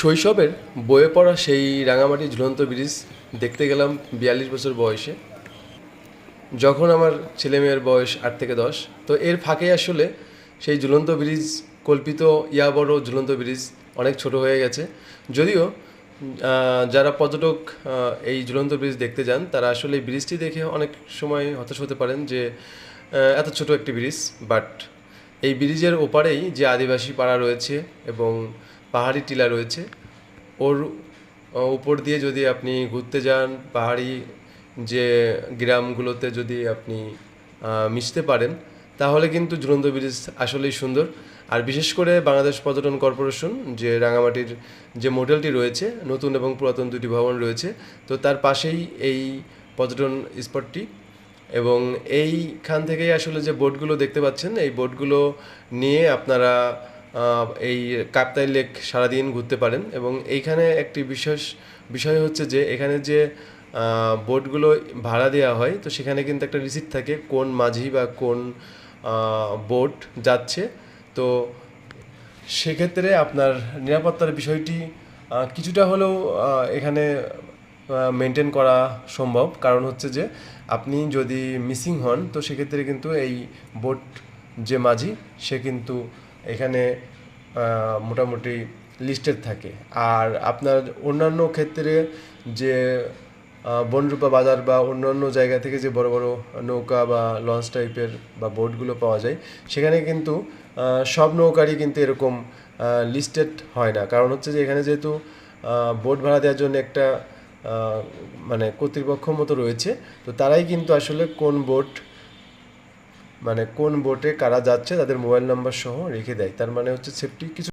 শৈশবের বয়ে পড়া সেই রাঙামাটি ঝুলন্ত ব্রিজ দেখতে গেলাম বিয়াল্লিশ বছর বয়সে। যখন আমার ছেলেমেয়ের বয়স আট থেকে দশ, তো এর ফাঁকে আসলে সেই ঝুলন্ত ব্রিজ, কল্পিত ইয়া বড় ঝুলন্ত ব্রিজ অনেক ছোট হয়ে গেছে। যদিও যারা পর্যটক এই ঝুলন্ত ব্রিজ দেখতে যান, তারা আসলে এই ব্রিজটি দেখে অনেক সময় হতাশ হতে পারেন যে এত ছোট একটি ব্রিজ, বাট এই ব্রিজের ওপারেই যে আদিবাসী পাড়া রয়েছে এবং পাহাড়ি টিলা রয়েছে। ওর উপর দিয়ে যদি আপনি ঘুরতে যান, পাহাড়ি যে গ্রামগুলোতে যদি আপনি মিশতে পারেন, তাহলে কিন্তু ঝুলন্ত ব্রিজ আসলেই সুন্দর। আর বিশেষ করে বাংলাদেশ পর্যটন কর্পোরেশন যে রাঙামাটির যে মোটেলটি রয়েছে, নতুন এবং পুরাতন দুটি ভবন রয়েছে, তো তার পাশেই এই পর্যটন স্পটটি। এবং এইখান থেকেই আসলে যে বোটগুলো দেখতে পাচ্ছেন, এই বোটগুলো নিয়ে আপনারা এই কাপ্তাই লেক সারাদিন ঘুরতে পারেন এবং এইখানে একটি বিশেষ বিষয় হচ্ছে যে এখানে যে বোটগুলো ভাড়া দেওয়া হয়, তো সেখানে কিন্তু একটা রিসিপ্ট থাকে কোন মাঝি বা কোন বোট যাচ্ছে। তো সেক্ষেত্রে আপনার নিরাপত্তার বিষয়টি কিছুটা হলেও এখানে মেনটেন করা সম্ভব। কারণ হচ্ছে যে আপনি যদি মিসিং হন, তো সেক্ষেত্রে কিন্তু এই বোট যে মাঝি, সে কিন্তু এখানে মোটামুটি লিস্টেড থাকে। আর আপনার অন্যান্য ক্ষেত্রে যে বনরূপা বাজার বা অন্যান্য জায়গা থেকে যে বড় বড় নৌকা বা লঞ্চ টাইপের বা বোটগুলো পাওয়া যায়, সেখানে কিন্তু সব নৌকারই কিন্তু এরকম লিস্টেড হয় না। কারণ হচ্ছে যে এখানে যেহেতু বোট ভাড়া দেওয়ার জন্য একটা মানে কর্তৃপক্ষ মতো রয়েছে, তো তারাই কিন্তু আসলে কোন বোট মানে কোন বোটে কারা যাচ্ছে, তাদের মোবাইল নাম্বার সহ রেখে দেয়। তার মানে হচ্ছে সেফটি কিছু